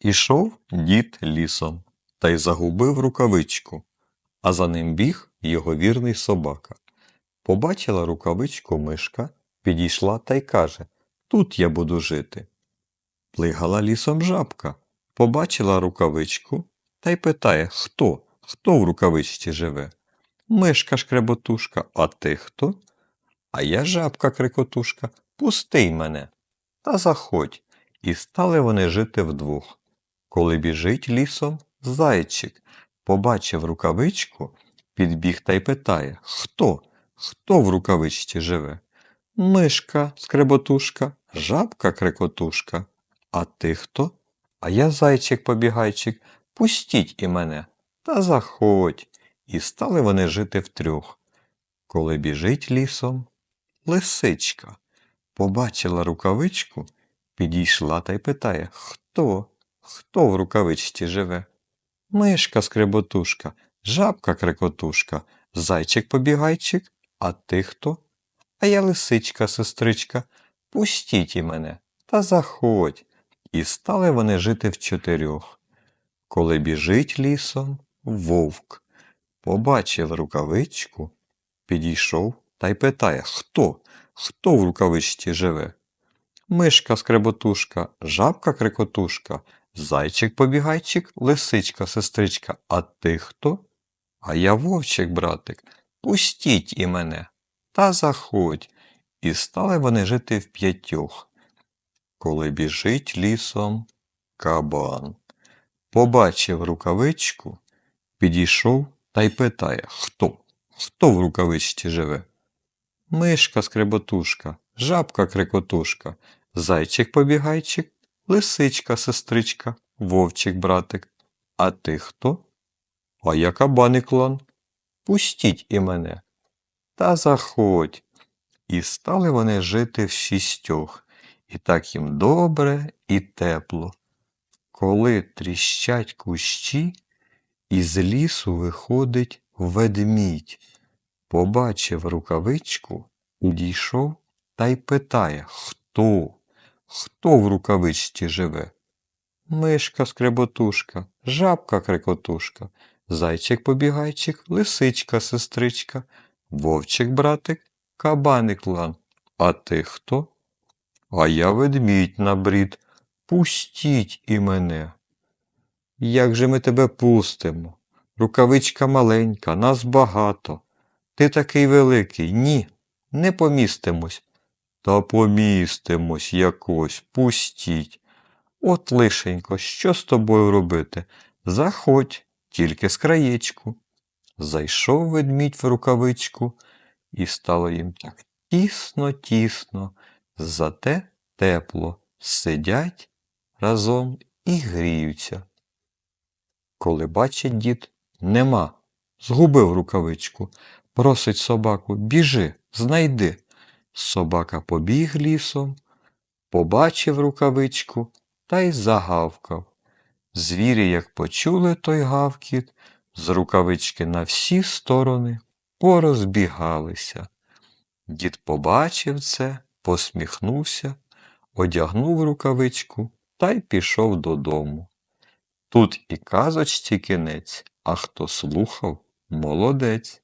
Ішов дід лісом та й загубив рукавичку, а за ним біг його вірний собака. Побачила рукавичку мишка, підійшла та й каже Тут я буду жити. Плигала лісом жабка, побачила рукавичку та й питає Хто? Хто в рукавичці живе? Мишка шкреботушка, а ти хто? А я жабка крикотушка, пустий мене. Та заходь. І стали вони жити вдвох. Коли біжить лісом зайчик, побачив рукавичку, підбіг та й питає Хто? Хто в рукавичці живе? Мишка скреботушка, жабка крикотушка. А ти хто? А я зайчик побігайчик, пустіть і мене. Та заходь. І стали вони жити втрьох. Коли біжить лісом, лисичка побачила рукавичку, підійшла та й питає Хто? Хто в рукавичці живе? Мишка скреботушка, жабка крикотушка, зайчик побігайчик, а ти хто? А я лисичка, сестричка, пустіть і мене, та заходь. І стали вони жити в чотирьох. Коли біжить лісом, вовк побачив рукавичку, підійшов та й питає Хто? Хто в рукавичці живе? Мишка скреботушка, жабка крикотушка, зайчик побігайчик, лисичка сестричка, а ти хто? А я вовчик, братик, пустіть і мене, та заходь. І стали вони жити в п'ятьох. Коли біжить лісом кабан. Побачив рукавичку, підійшов та й питає Хто? Хто в рукавичці живе? Мишка скреботушка, жабка крикотушка, зайчик побігайчик, лисичка сестричка, вовчик братик. А ти хто? А я кабаний клан. Пустіть і мене. Та заходь. І стали вони жити в шістьох, і так їм добре і тепло. Коли тріщать кущі, із лісу виходить ведмідь. Побачив рукавичку, підійшов та й питає Хто? Хто в рукавичці живе? Мишка скреботушка, жабка крикотушка, зайчик побігайчик, лисичка сестричка, вовчик братик, кабаник лан. А ти хто? А я ведмідь набрід. Пустіть і мене. Як же ми тебе пустимо? Рукавичка маленька, нас багато. Ти такий великий. Ні, не помістимось. Та помістимось якось, пустіть. От лишенько, що з тобою робити? Заходь, тільки з краєчку. Зайшов ведмідь в рукавичку, і стало їм так тісно, тісно, зате тепло, сидять разом і гріються. Коли бачить дід, нема, згубив рукавичку, просить собаку, біжи, знайди. Собака побіг лісом, побачив рукавичку та й загавкав. Звірі, як почули той гавкіт, з рукавички на всі сторони порозбігалися. Дід побачив це, посміхнувся, одягнув рукавичку та й пішов додому. Тут і казочці кінець, а хто слухав, молодець.